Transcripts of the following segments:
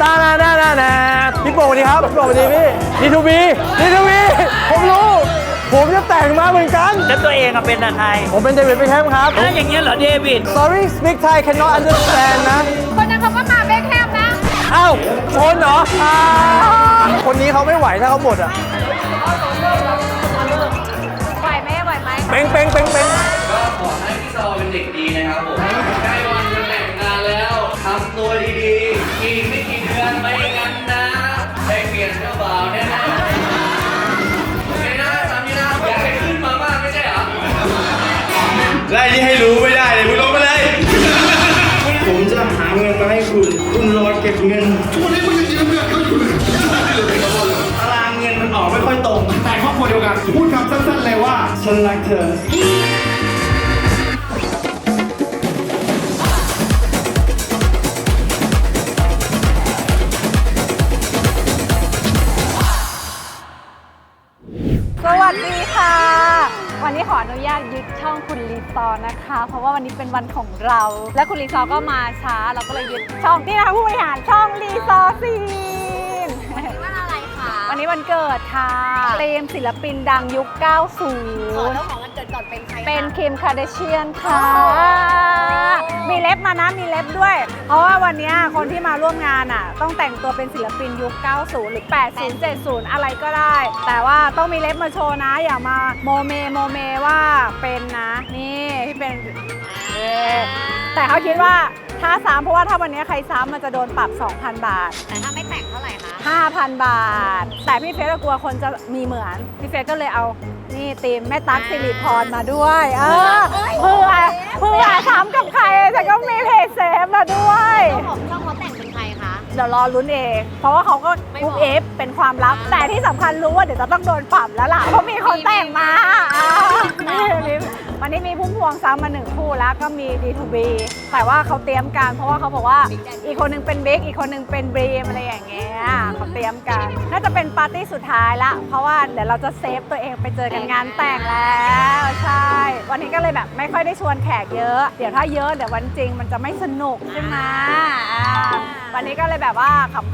ตานานานานาพี่โป่งสวัสดีครับพี่โป่งสวัสดีพี่ดีทูบีดีทูบีผมรู้ ผมจะแต่งมาเหมือนกัน แล้วตัวเองอะเป็นอะไรผมเป็นเดวิดเบคแฮมครับ แล้วอย่างเงี้ยเหรอเดวิด Sorry speak Thai cannot understand นะ คนนั้นเขาก็มาเบคแฮมนะเอ้าชนเหรออ่าคนนี้เขาไม่ไหวถ้าเขาหมดอะไหวไหมไหวไหม เป้งเป้งเป้งเป้ง ก็ขอให้พี่ซอเป็นเด็กดีนะครับผม ให้รู้ไม่ได้เลยมึงลงมาเลย ผมจะหาเงินมาให้คุณ คุณรอเก็บเงิน ทุกวันนี้คุณยังยืมเงินเขาอยู่เลยตารางเงินมันออกไม่ค่อยตรง แต่ครอบครัวเดียวกัน พูดคำสั้นๆเลยว่า ฉันรักเธอ สวัสดีค่ะ วันนี้ขออนุญาตยึดช่องคุณรีซอร์นะคะ เพราะว่าวันนี้เป็นวันของเรา และคุณรีซอร์ก็มาช้าเราก็เลยยึดช่องนี่นะคะผู้บริหารช่องรีซอร์ซีนวันอะไรคะวันนี้วันเกิดค่ะเตมศิลปินดังยุคขอ90เจ้าของวันเกิดก่อนเป็นใครคะ เป็นคิมคาเดเชียนค่ะมีเล็บมานะมีเล็บด้วย เพราะว่าวันเนี้ยคนที่มาร่วมงานอะ ต้องแต่งตัวเป็นศิลปินยุค 90 หรือ 80 70 อะไรก็ได้ แต่ว่าต้องมีเล็บมาโชว์นะ อย่ามาโมเมโมเมว่าเป็นนะ นี่ที่เป็นเอ่อแต่เขาคิดว่าถ้าซ้ำเพราะว่าถ้าวันเนี้ยใครซ้ำมันจะโดนปรับ 2,000 บาท แต่ถ้าไม่แต่งเท่าไหร่คะ5,000 บาท แต่พี่เฟสก็กลัวคนจะมีเหมือน พี่เฟสก็เลยเอา นี่ตีมแม่ตั๊กสิริพรมาด้วยเออเพื่อเพื่อทำกับใครแต่ก็มีเพจเซฟมาด้วย เจ้าของช่องเขาแต่งเป็นใครคะ เดี๋ยวรอลุ้นเอง เพราะว่าเขาก็ไม่ทุบอกกเอฟเป็นความลับ แต่ที่สำคัญรู้ว่าเดี๋ยวจะต้องโดนปรับแล้วล่ะ เพราะมีคนแต่งมาอ่านี่วันนี้มีพุ่มพวงซ้ำมาหนึ่งคู่แล้วก็มี D2B แต่ว่าเขาเตรียมการเพราะว่าเขาบอกว่าอีกคนหนึงเป็นบิ๊กอีกคนหนึงเป็นบรีมอะไรอย่างเงี้ยเขาเตรียมกัน น่าจะเป็นปาร์ตี้สุดท้ายละ เพราะว่าเดี๋ยวเราจะเซฟตัวเองไปเจอกันงานแต่งแล้วใช่ วันนี้ก็เลยแบบไม่ค่อยได้ชวนแขกเยอะ เดี๋ยวถ้าเยอะเดี๋ยววันจริงมันจะไม่สนุกใช่ไหมอ่าวันนี้ก็เลยแบบว่า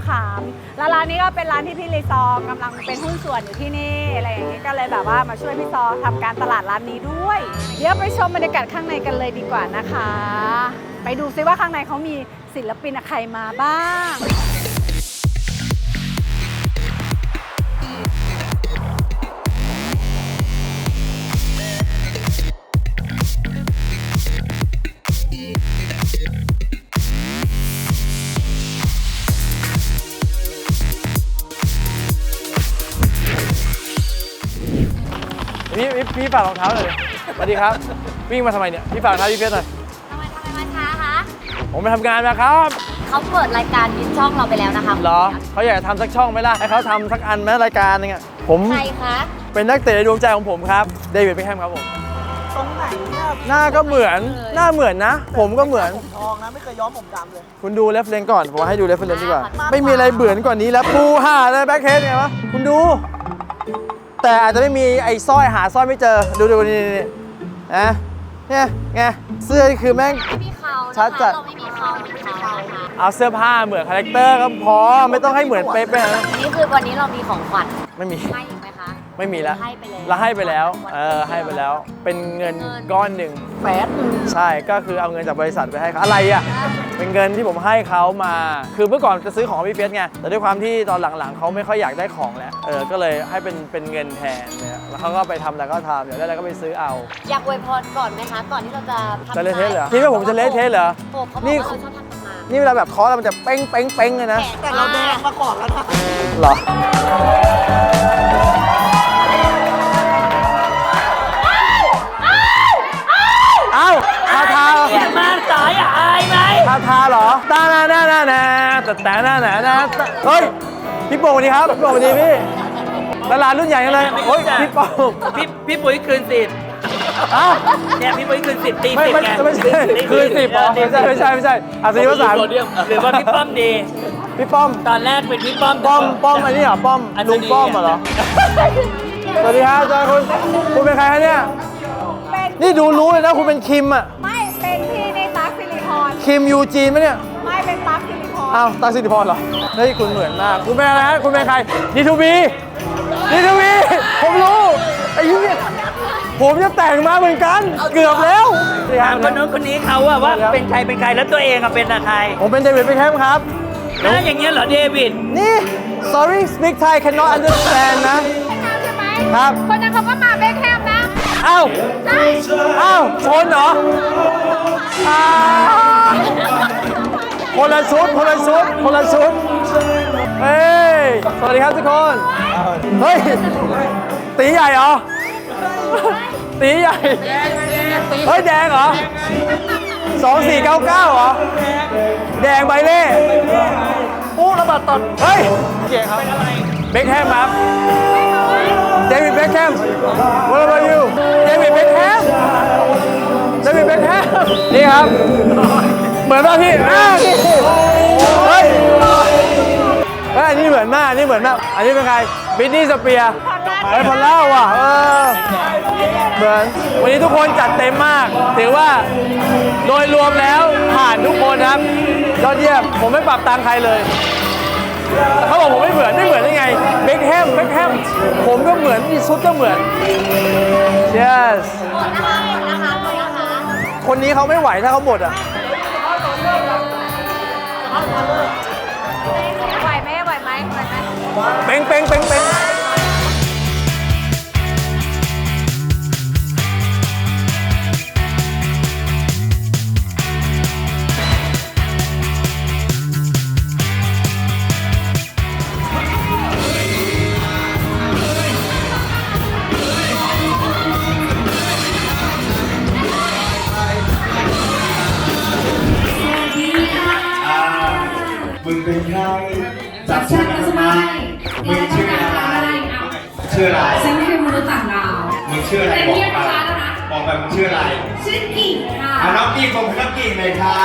ขำๆแล้วร้านนี้ก็เป็นร้านที่พี่รีซอร์กำลังเป็นหุ้นส่วนอยู่ที่นี่อะไรอย่างนี้ก็เลยแบบว่ามาช่วยพี่ซอทำการตลาดร้านนี้ด้วย เดี๋ยวไปชมบรรยากาศข้างในกันเลยดีกว่านะคะ ไปดูซิว่าข้างในเขามีศิลปินใครมาบ้างพี่พี่ฝากรองเท้าหน่อย วัสดีครับ วิ่งมาทำไมเนี่ยพี่ฝากรองเท้าพี่เฟสหน่อยทำไมทำไมมาช้าคะ ผมไปทำงานมาครับ เขาเปิดรายการยึดช่องเราไปแล้วนะคะเหรอเขาอยากจะทำสักช่องไหมล่ะให้เขาทำสักอันไหมรายการนึงอะผมใครคะเป็นนักเตะในดวงใจของผมครับเดวิดเบคแฮมครับผมตรงไหนเนี่ยหน้าก็เหมือนหน้าเหมือนนะ ผมก็เหมือนผมทองนะไม่เคยย้อมผมดำเลย คุณดูเรฟเลนก่อนผมให้ดูเรฟเลนดีกว่า ไม่มีอะไรเบื่อนกว่านี้แล้วปูห่าเลยแบ็คเฮดไงวะคุณดู แต่อาจจะไม่มีไอ้สร้อยหาสร้อยไม่เจอดูดูนี่ นี่นี่นะเนี่ยไงเสื้อนี่คือแม่ง ไม่มีเขานะคะชัดจัด เราไม่มีเขาเหมือนเขานะคะเอาเสื้อผ้าเหมือนคาแรคเตอร์ก็พอไม่ต้องให้เหมือนเป๊ะๆนะนี่คือวันนี้เรามีของขวัญไม่มี ให้อีก ไหมคะไม่มีแล้วให้ไปแล้วเราให้ไปแล้วเออให้ไปแล้ว เป็นเงินก้อนหนึ่ง แปดหนึ่งใช่ ก็คือเอาเงินจากบริษัทไปให้เขาอะไรอะ เป็นเงินที่ผมให้เขามา คือเมื่อก่อนจะซื้อของพี่เฟียสไง แต่ด้วยความที่ตอนหลังๆเขาไม่ค่อยอยากได้ของแล้ว เออ ก็เลยให้เป็นเป็นเงินแทนเนี่ยแล้วเขาก็ไปทำแล้วก็ทำเดี๋ยวได้แล้วก็ไปซื้อเอา อยากอวยพรก่อนไหมคะ ก่อนที่เราจะทำจะเละเทะเหรอคิดว่าผมจะเละเทะเหรอ โอ้เขาบอกนี่ว่าเราชอบทำกันมานี่เวลาแบบเคอแล้วมันจะเป้งเป้งเป้งเลยนะ แต่เราแดงมาก่อนแล้วนะ เหรอ เนี่ยมาสายอายไหมทาทาเหรอตาหน้าหน้าหนาหนาแต่แต่หน้าหนาหนาเฮ้ยพี่โป่งสวัสดีครับพี่โป่งสวัสดีพี่ตลาดรุ่นใหญ่เลยเฮ้ยพี่โป่งพี่พี่ปุ๋ยคืนสิทธิ์อ้าเนี่ยพี่ปุ๋ยคืนสิทธิ์ตีไม่สิบไม่ไงไม่ใช่คือสิบเหรอไม่ใช่ไม่ใช่ไม่ใช่อะสีภาษาหรือว่าพี่ป้อมดีพี่ป้อมตอนแรกเป็นพี่ป้อมป้อมป้อมอันนี้เหรอป้อมอันนี้ลุงป้อมเหรอสวัสดีครับอาจารย์คุณคุณเป็นใครคะเนี่ยนนี่ดูรู้เลยนะคุณเป็นคิมอะ คิมยูจีนไหมเนี่ย ไม่เป็นตั๊กสิริพรอ้าวตั๊กสิริพรเหรอ เฮ้ย คุณเหมือนมาก คุณเป็นอะไรฮะ คุณเป็นใครดีทูบีดีทูบีผมรู้ไอ้เหี้ยผมจะแต่งมาเหมือนกัน เกือบแล้วถามคนนู้นคนนี้เขาอะว่าเป็นใครเป็นใครแล้วตัวเองอะเป็นอะใครผมเป็นเดวิดเบคแฮมครับหน้าอย่างเงี้ยเหรอเดวิด นี่ sorry speak Thai cannot understand นะใช่ไหมครับ คนนั้นเขาก็มาเบคแฮมนะ เอ้าเอ้าชนเหรออ้าวคนละชุดคนละชุดคนละชุดเฮ้ยสวัสดีครับทุกคน เฮ้ย ตีใหญ่เหรอ ตีใหญ่ เฮ้ย แดงเหรอสองสี่เก้าเก้าเหรอ แดงใบเล่ปูระบาดตอนเฮ้ยเกียครับเบคแฮมครับ เดวิดเบคแฮม What about you เดวิดเบคแฮมเดวิดเบคแฮมนี่ครับ เหมือนป่ะพี่อ้าวนี่เฮ้ยเฮ้ยอันนี้เหมือนมากอันนี้เหมือนมากอันนี้เป็นใครบิทนี่สเปียร์เฮ้ยพอลล่าว่ะเออเหมือนวันนี้ทุกคนจัดเต็มมาก ถือว่าโดยรวมแล้วผ่านทุกคนครับยอดเยี่ยมผมไม่ปรับตังใครเลย มเบคแฮมผมก็เหมือนมีชุดก็เหมือน yes นะคะนะคะนะคะคนนี้เขาไม่ไหวถ้าเขาหมดอะไหวไหมไหวไหมไหวไหม เป้งเป้งเป้งเป้ง เป็นใครจับฉันมาทำไมมึงชื่ออะไรชื่ออะไรฉันคือมนุษย์ต่างดาวมึงชื่ออะไรแต่บอกเรียกมาช้าแล้วนะบอกแบบมึงชื่ออะไรชื่อกิ่งค่ะอะน้องกิ่งผมน้องกิ่งเลยค่ะ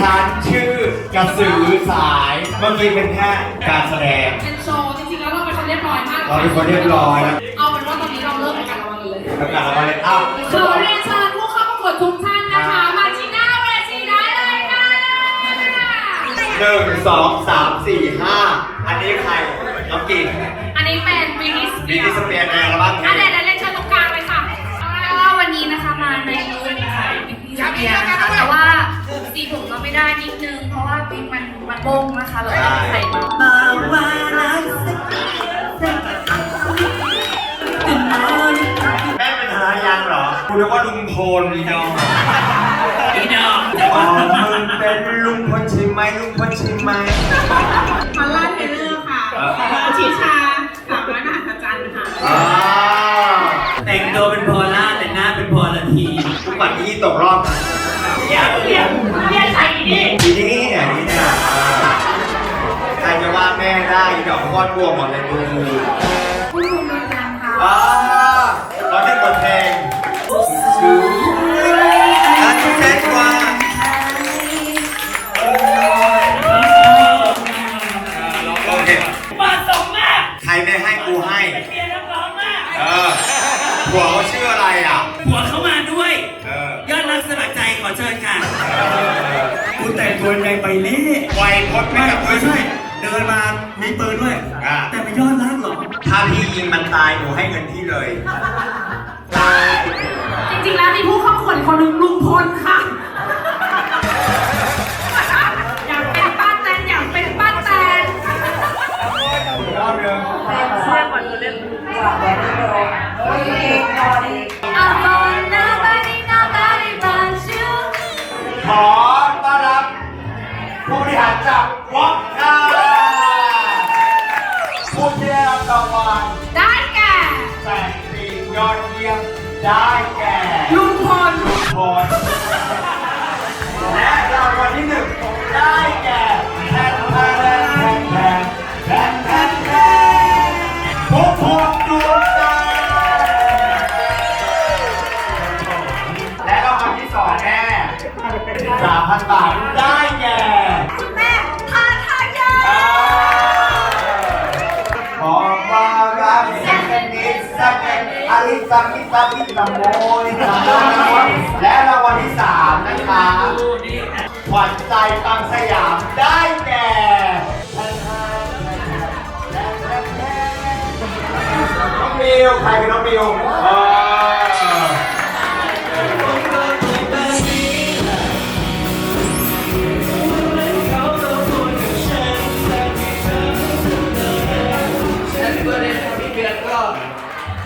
ฉันชื่อกระสือสายเมื่อกี้เป็นแค่การแสดงเป็นโชว์จริงๆแล้วเราเป็นคนเรียบร้อยมากเราเป็นคนเรียบร้อยนะเอาเป็นว่าตอนนี้เราเริ่มรายการเรากันเลยประกาศมาเลยอ้าวขอเรียนเชิญผู้เข้าประกวดทุกท่านนะคะ มาที่หน้าเวทีได้เลยค่ะ หนึ่ง สองสามสี่ห้าอันนี้ใครน้องกิ่งอันนี้เป็นวินิสบีดีสเปียร์ในอัลบั้มอันไหนนี้เรียนเชิญตรงกลางเลยค่ะเอาละวันนี้นะคะมาในรูปของวินิสเปียร์นะคะแต่ว่าสีผมเราไม่ได้นิดนึง เพราะว่าปิ๊กมันมันโป้งนะคะเราก็ใส่มาแม่เป็นทหารยังเหรอคุณเรียกว่าลุงพลนี่น้อง พี่น้องอ๋อมึงเป็นลุงพลใช่ไหมลุงพลใช่ไหมพอลล่าเทเลอร์ค่ะชิชาสามารถหัศจรรย์ค่ะอ่าแต่งตัวเป็นพอล่าแต่หน้าเป็นพอละทีทุกปัดนี้ตกรอบนะเรียกเรียกเรียกใครนี่ทีนี้อย่างนี้เนี่ยใครจะว่าแม่ได้ดอกก้อนบัวหมดเลยดูมือผู้ชมรายการค่ะ ให้กูให้เรียนนักร้องมากเออหัวเขาชื่ออะไรอะหัวเข้ามาด้วย เออยอดรักสมัครใจขอเชิญค่ะคุณแต่งตัวในใบเล่ไวพดไม่กับไม่ใช่เดินมามีปืนด้วย อ่าแต่ไม่ยอดรักเหรอถ้าพี่ยิงมันตายหนูให้เงินพี่เลยตายจริงๆแล้วมีผู้เข้าประกวดคนหนึ่งลุงพลค่ะ อยากเป็นป้าแตนอยากเป็นป้าแตน รอบ นึงเอาบอลนะบ ดสักนิดละโมยละโมยและรางวัลที่สามนะคะขวัญใจปังสยามได้แก่น้องมิวใครเป็นน้องมิวเออ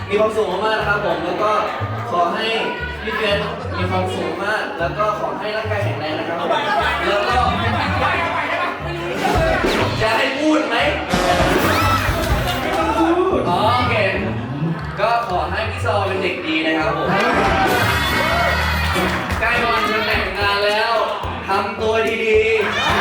มีความสุขมากๆนะครับผม แล้วก็ขอให้พี่เฟียสมีความสุขมาก แล้วก็ขอให้ร่างกายแข็งแรงนะครับผมแล้วก็จะให้พูดไหมอ๋อโอเคก็ขอให้พี่ซอเป็นเด็กดีนะครับผมใกล้วันจะแต่งงานแล้วทำตัวดีๆ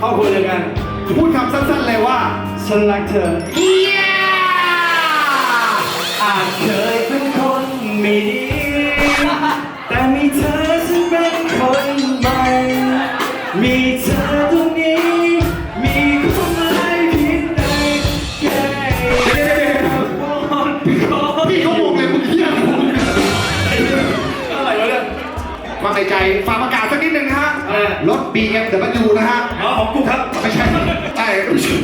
ครอบครัวเดียวกัน พูดคำสั้นๆเลยว่า ฉันรักเธอ อาจเคยเป็นคนไม่ดี แต่มีเธอฉันเป็นคนใหม่ มีเธอตรงนี้ มีความหมายเพียงใดแค่พี่เขาพี่เขาบอกเลยมึงเฮี้ยอะไรวะเนี่ยฟังในใจฝากประกาศสัก รถ BMW นะฮะอ๋อของกูครับ ไม่ใช่ไอ้ไม่ใช่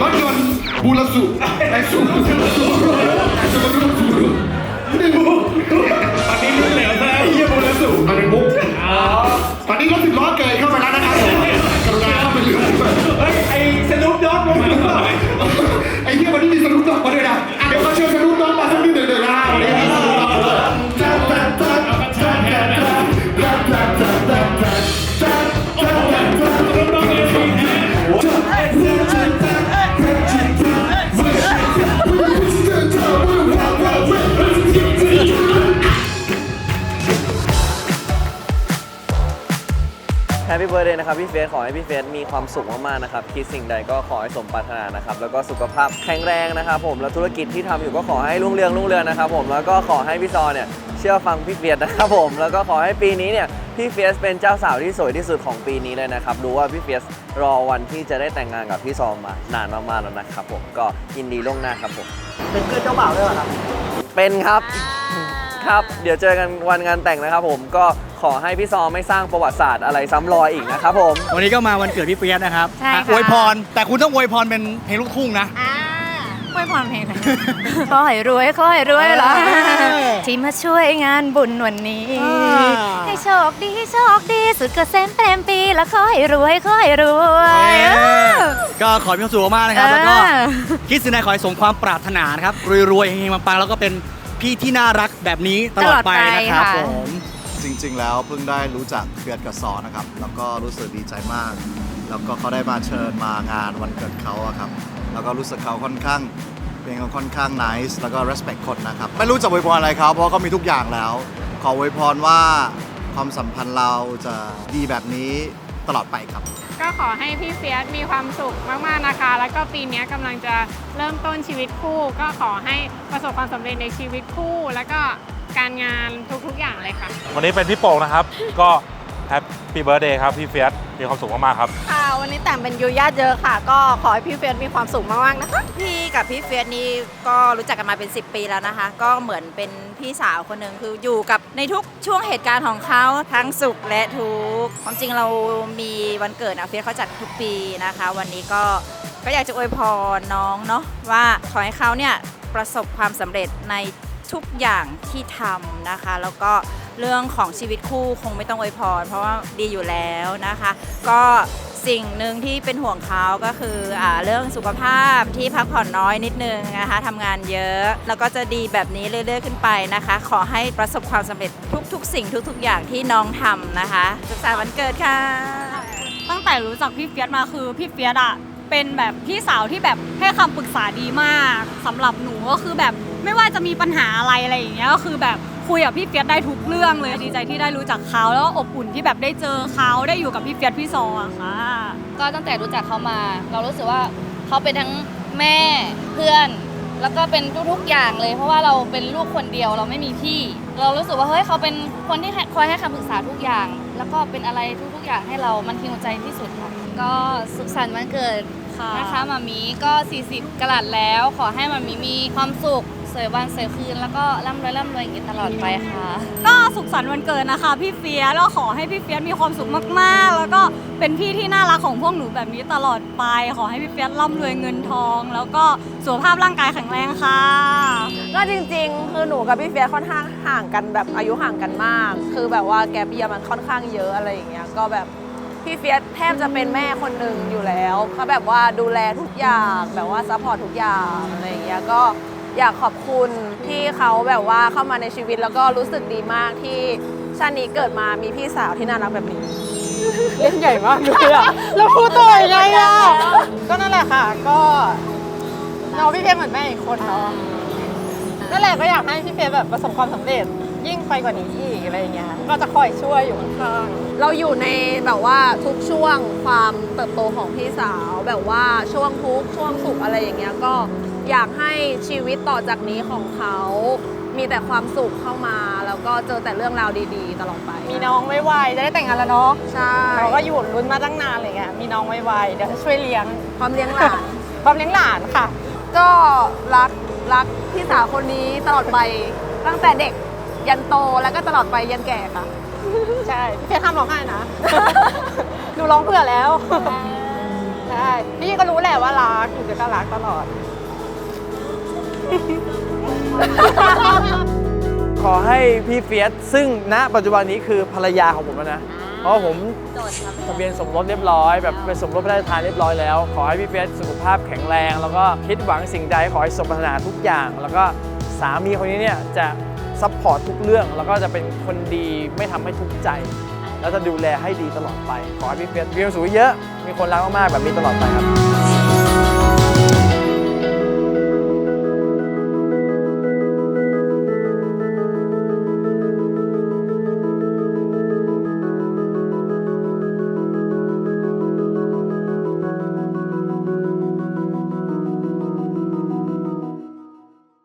รถยนต์บูรสุไอ้สุสุสุสุสุสุนี่มุกตอนนี้รู้เหลวนะเยี่ยมบนสุมันเป็นมุกอ๋อตอนนี้รถสิบล้อเกินเข้าไปแล้วนะครับผมกรุณาเข้าไปเลือกด้วยเฮ้ยไอ้สนุปด็อกมันรู้เปล่าไอ้เหี้ย ร์ดเดย์นะครับพี่เฟสขอให้พี่เฟสมีความสุขมากๆนะครับคิดสิ่งใดก็ขอให้สมปรารถนานะครับแล้วก็สุขภาพแข็งแรงนะครับผมแล้วธุรกิจที่ทำอยู่ก็ขอให้รุ่งเรืองรุ่งเรืองนะครับผมแล้วก็ขอให้พี่ซอเนี่ยเชื่อฟังพี่เฟียสนะครับผมแล้วก็ขอให้ปีนี้เนี่ยพี่เฟียสเป็นเจ้าสาวที่สวยที่สุดของปีนี้เลยนะครับรู้ว่าพี่เฟียสรอวันที่จะได้แต่งงานกับพี่ซอมานานมากๆแล้วนะครับผมก็ยินดีล่วงหน้าครับผมเป็นเพื่อนเจ้าบ่าวด้วยเหรอครับเป็นครับ ครับ เดี๋ยวเจอกันวันงานแต่งนะครับผมก็ขอให้พี่ซอไม่สร้างประวัติศาสตร์อะไรซ้ำรอยอีกนะครับผม วันนี้ก็มาวันเกิดพี่เฟียสนะครับใช่ค่ะอะ อวยพร แต่คุณต้องอวยพรเป็นเพลงลูกทุ่งนะ อ่าอวยพรเพลงไหนขอให้รวยขอให้รวยเหรอเออที่มาช่วยงานบุญวันนี้ อ่า ให้โชคดีโชคดีสุดเกษมเต็มปีแล้วขอให้รวยขอให้รวยเออก็ขอให้มีความสุขมากๆนะครับ แล้วก็อ่าคิดสิ่งใดขอให้สมความปรารถนานะครับ รวยๆเฮงๆปังๆแล้วก็เป็น พี่ที่น่ารักแบบนี้ตลอดไปนะครับผมจริง ๆ แล้วเพิ่งได้รู้จักเฟียสกับซอนะครับ แล้วก็รู้สึกดีใจมาก แล้วก็เขาได้มาเชิญมางานวันเกิดเขาอะครับ แล้วก็รู้สึกเขาค่อนข้างเป็นคนค่อนข้าง nice แล้วก็ respect คนนะครับ ไม่รู้จะอวยพรอะไรเขาเพราะเขามีทุกอย่างแล้ว ขออวยพรว่าความสัมพันธ์เราจะดีแบบนี้ตลอดไปครับ ก็ขอให้พี่เฟียสมีความสุขมากๆนะคะ แล้วก็ปีนี้กำลังจะเริ่มต้นชีวิตคู่ ก็ขอให้ประสบความสำเร็จในชีวิตคู่ แล้วก็การงานทุกๆอย่างเลยค่ะ วันนี้เป็นพี่โป่งนะครับ ก็ แฮปปี้เบิร์ดเดย์ครับพี่เฟียสมีความสุขมากๆครับ ค่ะวันนี้แต่งเป็นยูญาตเยอค่ะ ก็ขอให้พี่เฟียสมีความสุขมากๆนะคะ พี่กับพี่เฟียสนี่ก็รู้จักกันมาเป็น 10 ปีแล้วนะคะ ก็เหมือนเป็นพี่สาวคนหนึ่งคืออยู่กับในทุกช่วงเหตุการณ์ของเขาทั้งสุขและทุกข์ความจริงเรามีวันเกิดนะเฟียสเขาจัดทุกปีนะคะ วันนี้ก็ก็อยากจะอวยพรน้องเนาะว่าขอให้เขาเนี่ยประสบความสำเร็จในทุกอย่างที่ทำนะคะ แล้วก็ เรื่องของชีวิตคู่คงไม่ต้องอวยพร เพราะว่าดีอยู่แล้วนะคะ ก็สิ่งหนึ่งที่เป็นห่วงเขาก็คืออเรื่องสุขภาพที่พักผ่อนน้อยนิดนึงนะคะทำงานเยอะ แล้วก็จะดีแบบนี้เรื่อยๆขึ้นไปนะคะ ขอให้ประสบความสำเร็จทุก ๆ สิ่งทุก ๆ อย่างที่น้องทำนะคะสุขสันต์วันเกิดค่ะ ตั้งแต่รู้จักพี่เฟียสมาคือพี่เฟียสอะเป็นแบบพี่สาวที่แบบให้คำปรึกษาดีมากสำหรับหนูก็คือแบบไม่ว่าจะมีปัญหาอะไรอะไรอย่างเงี้ยก็คือแบบ คุยกับพี่เฟียสได้ทุกเรื่องเลยดีใจที่ได้รู้จักเขาแล้วก็อบอุ่นที่แบบได้เจอเขาได้อยู่กับพี่เฟียสพี่ซออะค่ะ ก็ตั้งแต่รู้จักเขามา เรารู้สึกว่าเขาเป็นทั้งแม่เพื่อน แล้วก็เป็นทุกๆอย่างเลย เพราะว่าเราเป็นลูกคนเดียวเราไม่มีพี่ เรารู้สึกว่าเฮ้ยเขาเป็นคนที่คอยให้คำปรึกษาทุกอย่าง แล้วก็เป็นอะไรทุกๆอย่างให้เรามันฮิวใจที่สุดค่ะก็สุขสันต์วันเกิดค่ะ นะคะมามีก็ 40กะลัดแล้ว ขอให้มามีมีความสุข สวยวันสวยคืนแล้วก็ร่ำรวยร่ำรวยอย่างนี้ตลอดไปค่ะ ก็สุขสันต์วันเกิดนะคะ พี่เฟียสแล้วขอให้พี่เฟียสมีความสุขมากๆ แล้วก็เป็นพี่ที่น่ารักของพวกหนูแบบนี้ตลอดไป ขอให้พี่เฟียสร่ำรวยเงินทอง แล้วก็สุขภาพร่างกายแข็งแรงค่ะ ก็จริงๆ คือหนูกับพี่เฟียสค่อนข้างห่างกันแบบอายุห่างกันมาก คือแบบว่าแกปเยียร์มันค่อนข้างเยอะอะไรอย่างเงี้ยก็แบบพี่เฟียสแทบจะเป็นแม่คนหนึ่งอยู่แล้วเขาแบบว่าดูแลทุกอย่างแบบว่าซัพพอร์ตทุกอย่างอะไรอย่างเงี้ยก็ อยากขอบคุณที่เขาแบบว่าเข้ามาในชีวิตแล้วก็รู้สึกดีมากที่ชาตินี้เกิดมามีพี่สาวที่น่ารักแบบนี้ เล่นใหญ่มากเลยอะแล้วพูดตัวยังไงอะก็นั่นแหละค่ะ ก็น้องพี่เฟยเหมือนแม่อีกคนเนาะนั่นแหละก็อยากให้พี่เฟยแบบประสบความสำเร็จยิ่งไปกว่านี้อีกอะไรอย่างเงี้ยก็จะคอยช่วยอยู่ข้างๆเราอยู่ในแบบว่าทุกช่วงความเติบโตของพี่สาว แบบว่าช่วงทุกช่วงสุขอะไรอย่างเงี้ยก็ อยากให้ชีวิตต่อจากนี้ของเขา มีแต่ความสุขเข้ามา แล้วก็เจอแต่เรื่องราวดีๆ ตลอดไปมีน้องไวๆจะได้แต่งงานแล้วเนาะใช่เราก็อยู่ลุ้นมาตั้งนานอะไรเงี้ยมีน้องไวๆเดี๋ยวจะช่วยเลี้ยงพร้อมเลี้ยงหลานพร้อมเลี้ยงหลานค่ะ ก็รักรักพี่สาวคนนี้ตลอดไปตั้งแต่เด็กยันโตแล้วก็ตลอดไปยันแก่ค่ะ ใช่พี่เฟียสห้ามร้องไห้นะดูร้องเผื่อแล้วใช่พี่ก็รู้แหละว่ารักอยู่ก็รักตลอด ขอให้พี่เฟียสซึ่งณปัจจุบันนี้คือภรรยาของผมแล้วนะ เพราะผมทะเบียนสมรสเรียบร้อยแบบเป็นสมรสพระราชทานเรียบร้อยแล้ว ขอให้พี่เฟียสสุขภาพแข็งแรง แล้วก็คิดหวังสิ่งใดขอให้สมปรารถนาทุกอย่าง แล้วก็สามีคนนี้เนี่ยจะซัพพอร์ตทุกเรื่อง แล้วก็จะเป็นคนดีไม่ทำให้ทุกข์ใจ แล้วจะดูแลให้ดีตลอดไป ขอให้พี่เฟียสมีความสุขเยอะ มีคนรักมากๆแบบนี้ตลอดไปครับ